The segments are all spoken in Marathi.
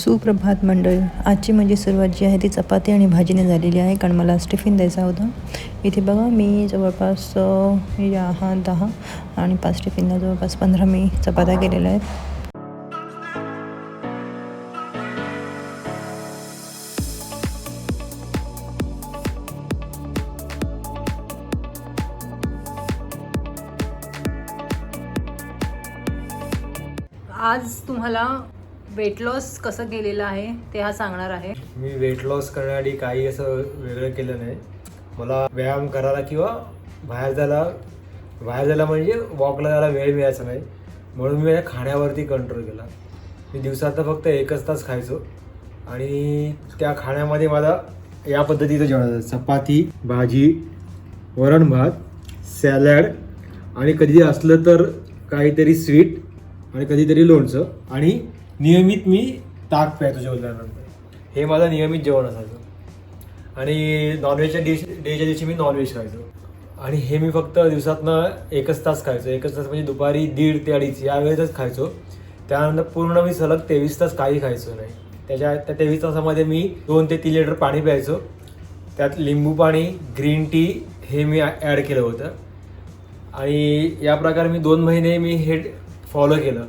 सुप्रभात मंडळ. आजची माझी सुरुवात जी आहे ती चपाती आणि भाजीने झालेली आहे कारण मला टिफिन द्यायचा होता. इथे बघा मी जवळपास या हा दहा आणि पाच टिफिनला जवळपास पंधरा मी चपात्या केलेल्या आहेत. आज तुम्हाला वेट लॉस कसं केलेलं आहे ते हा सांगणार आहे. मी वेट लॉस करण्यासाठी काही असं वेगळं केलं नाही. मला व्यायाम करायला किंवा बाहेर जायला बाहेर जायला म्हणजे वॉकला जायला वेळ मिळायचा नाही. म्हणून मी माझ्या खाण्यावरती कंट्रोल केला. मी दिवसात फक्त एकच तास खायचो. आणि त्या खाण्यामध्ये मला या पद्धतीचं जेवण चपाती भाजी वरण भात सॅलड आणि कधी असलं तर काहीतरी स्वीट आणि कधीतरी लोणचं आणि नियमित मी ताक प्यायचो जेवल्यानंतर. हे माझं नियमित जेवण असायचं. आणि नॉनव्हेजच्या डिश डेच्या दिवशी मी नॉनव्हेज खायचो. आणि हे मी फक्त दिवसातनं एकच तास खायचो. एकच तास म्हणजे दुपारी दीड ते अडीच या वेळेतच खायचो. त्यानंतर पूर्ण मी सलग तेवीस तास काही खायचो नाही. त्याच्या त्या तेवीस तासामध्ये मी दोन ते तीन लिटर पाणी प्यायचो. त्यात लिंबू पाणी ग्रीन टी हे मी ॲड केलं होतं. आणि या प्रकारे मी दोन महिने मी हे फॉलो केलं.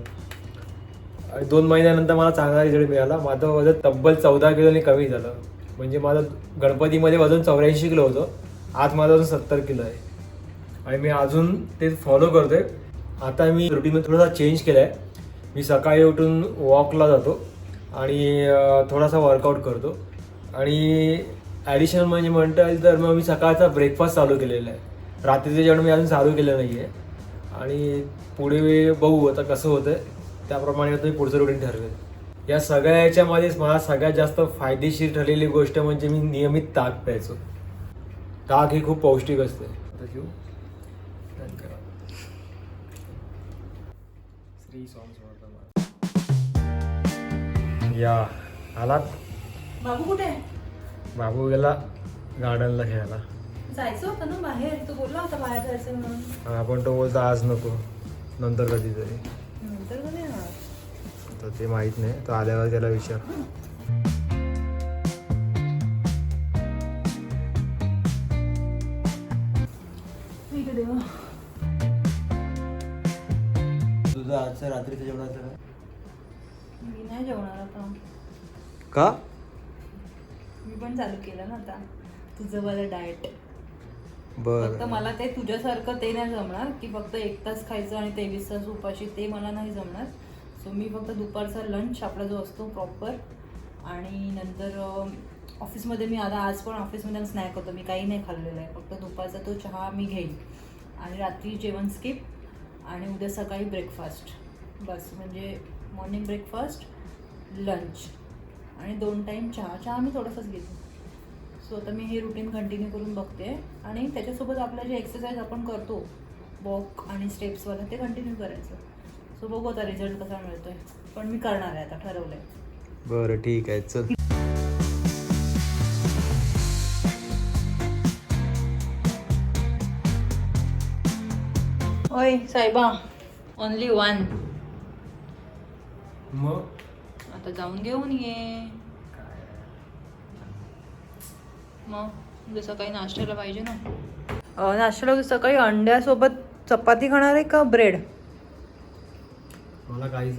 आणि दोन महिन्यानंतर मला चांगला रिझल्ट मिळाला. माझं वजन तब्बल चौदा किलोने कमी झालं. म्हणजे माझं गणपतीमध्ये वजन चौऱ्याऐंशी किलो होतं. आज माझं वजन सत्तर किलो आहे. आणि मी अजून ते फॉलो करतोय. आता मी रुटीनमध्ये थोडासा चेंज केला आहे मी सकाळी उठून वॉकला जातो. आणि थोडासा वर्कआउट करतो. आणि ॲडिशनल म्हणजे म्हणता येईल तर मग मी सकाळचा ब्रेकफास्ट चालू केलेला आहे. रात्रीचं जेवण मी अजून चालू केलं नाही आहे आणि पुढे बघू आता कसं होतं आहे त्याप्रमाणे मी पुढचं रुटीन ठरवेल. या सगळ्या याच्यामध्येच मला सगळ्यात जास्त फायदेशीर ठरलेली गोष्ट म्हणजे मी नियमित ताक प्यायचो. ताक ही खूप पौष्टिक असते. श्री. या. आलात? बाबू कुठे? बाबू गेला गार्डनला खेळायला. जायचं होतं ना बाहेर. तू बोलला होता बाहेर जायचं म्हणून. आपण तो बोलतो आज नको. नंतर कधीतरी? तर ते माहीत नाही. तो आल्यावर त्याला विचार. ठीक आहे देवा तुझं आजचं रात्रीचं जेवणाचं काय? मी नाही जेवणार आता. का? मी पण चालू केलं ना आता. तुझं वालं डाएट. बर. मला ते तुझ्यासारखं ते नाही जमणार की फक्त एक तास खायचं आणि तेवीस तास उपाशी ते मला नाही जमणार. सो मी फक्त दुपारचा लंच आपला जो असतो प्रॉपर आणि नंतर ऑफिसमध्ये मी आता आज पण ऑफिसमध्ये स्नॅक होतो. मी काही नाही खाल्लेलं आहे. फक्त दुपारचा तो चहा मी घेईन. आणि रात्री जेवण स्किप आणि उद्या सकाळी ब्रेकफास्ट बस म्हणजे मॉर्निंग ब्रेकफास्ट लंच आणि दोन टाईम चहा. चहा मी थोडंसंच घेते सो आता मी हे रुटीन कंटिन्यू करून बघते. आणि त्याच्यासोबत आपलं जे एक्सरसाइज आपण करतो वॉक आणि स्टेप्सवाला ते कंटिन्यू करायचं. सो बघू आता रिझल्ट कसा मिळतोय. पण मी करणार आहे आता ठरवलं आहे बरं ठीक आहे. चल. ओय साहेबा ओनली वन मग? आता जाऊन घेऊन ये. मग उद्या सकाळी नाश्त्याला पाहिजे ना. अं, नाश्त्याला सकाळी अंड्यासोबत चपाती खाणार आहे का ब्रेड मला काहीच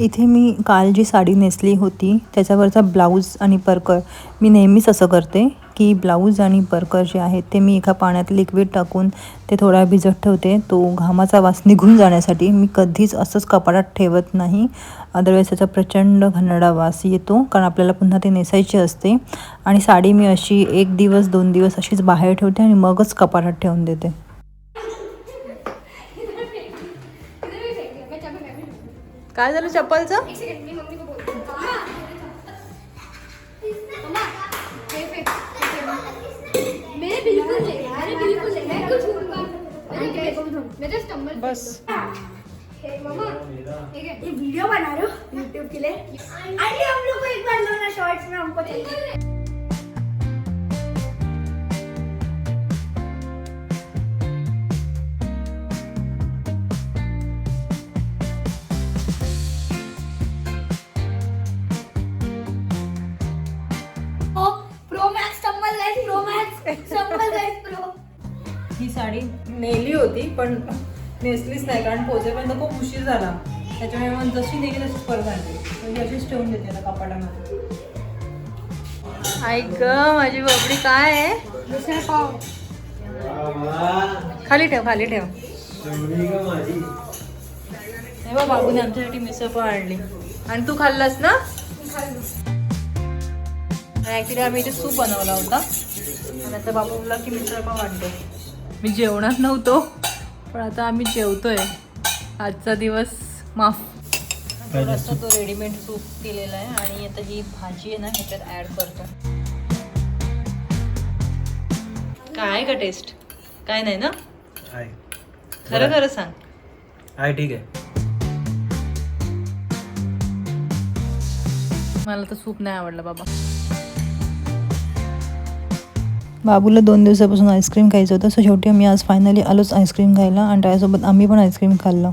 इथे मी काल जी साडी नेसली होती त्याच्यावरचा ब्लाऊज आणि परकर मी नेहमीच असं करते की ब्लाऊज आणि परकर जे आहेत ते मी एका पाण्यात लिक्विड टाकून ते थोडा भिजत ठेवते. तो घामाचा वास निघून जाण्यासाठी मी कधीच असंच कपाटात ठेवत नाही. अदरवाईज त्याचा प्रचंड घनडा वास येतो कारण आपल्याला पुन्हा ते नेसायची असते. आणि साडी मी अशी एक दिवस दोन दिवस अशीच बाहेर ठेवते आणि मगच कपाटात ठेवून देते. मैं जस्ट स्टम्बल बस. मम्मा ठीक है? ये वीडियो बना रहे हो यूट्यूब के लिए? आंटी हम लोग को एक बार लो ना शॉर्ट्स में हमको चाहिए। साडी नेली होती पण नेसलीच नाही कारण पोहोचेपर्यंत खूप उशीर झाला. त्याच्यामुळे मग जशी नेली तशीच परत आणली. म्हणजे अशीच ठेवून देते आता कपाटामध्ये. ऐक माझी बबडी काय आहे? खाली ठेव खाली ठेव. हे बघ बाबूने आमच्यासाठी मिसळ पाव आणली. आणि तू खाल्लास ना? ऍक्च्युली आम्ही इथे सूप बनवला होता. आणि आता बाबू बोलला की मिसळ पाव आणते मी जेवणात नव्हतो पण आता आम्ही जेवतोय. आजचा दिवस माफ. थोडासा तो रेडीमेड सूप केलेला आहे आणि आता ही भाजी आहे ना ह्याच्यात ऍड करतो. काय का टेस्ट काय नाही ना? खरं खरं सांग. आहे ठीक आहे. मला तर सूप नाही आवडलं बाबा. बाबूला दोन दिवसापासून आईस्क्रीम खायचं होतं. सो शेवटी आम्ही आज फायनली आलोच आईस्क्रीम खायला. आणि त्यासोबत आम्ही पण आईस्क्रीम खाल्लं.